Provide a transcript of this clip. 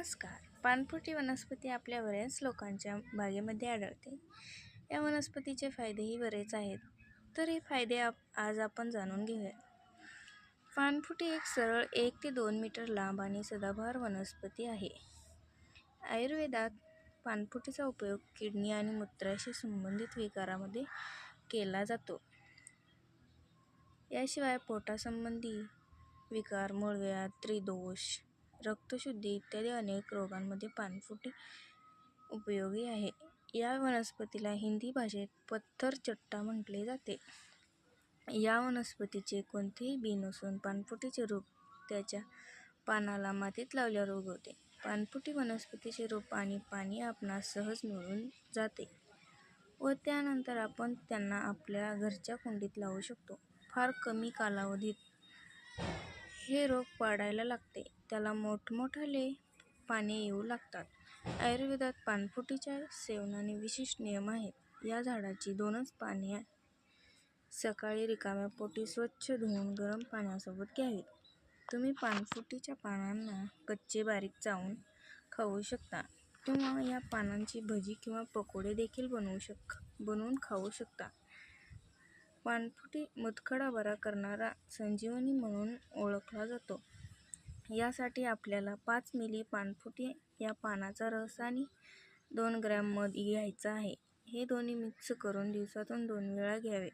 नमस्कार. पानफुटी वनस्पती आपल्या बऱ्याच लोकांच्या बागेमध्ये आढळते. या वनस्पतीचे फायदेही बरेच आहेत. तर हे फायदे आप आज आपण जाणून घेऊया पानफुटी एक सरळ एक ते दोन मीटर लांब आणि सदाबहार वनस्पती आहे. आयुर्वेदात पानफुटीचा उपयोग किडनी आणि मूत्राशी संबंधित विकारामध्ये केला जातो. याशिवाय पोटासंबंधी विकार मूळव्याध त्रिदोष रक्तशुद्धी इत्यादी अनेक रोगांमध्ये पानफुटी उपयोगी आहे. या वनस्पतीला हिंदी भाषेत पत्थर चट्टा म्हटले जाते. या वनस्पतीचे कोणतेही बी नसून पानफुटीचे रूप त्याच्या पानाला मातीत लावल्यावर उगवते. पानफुटी वनस्पतीचे रूप आणि पाणी आपणास सहज मिळून जाते व त्यानंतर आपण त्यांना आपल्या घरच्या कुंडीत लावू शकतो. फार कमी कालावधीत हे रोग वाढायला लागते. त्याला मोठमोठाले पाने येऊ लागतात. आयुर्वेदात पानफुटीच्या सेवनाने विशिष्ट नियम आहेत. या झाडाची दोनच पाने सकाळी रिकाम्या पोटी स्वच्छ धुवून गरम पाण्यासोबत घ्यावीत. तुम्ही पानफुटीच्या पानांना कच्चे बारीक चावून खाऊ शकता किंवा या पानांची भजी किंवा पकोडे देखील बनवू शक बनवून खाऊ शकता. पाणफुटी मुतखडा बरा करणारा संजीवनी म्हणून ओळखला जातो. यासाठी आपल्याला पाच मिली पाणफुटी या पानाचा रस आणि दोन ग्रॅम मध घ्यायचा आहे. हे दोन्ही मिक्स करून दिवसातून दोन वेळा घ्यावे.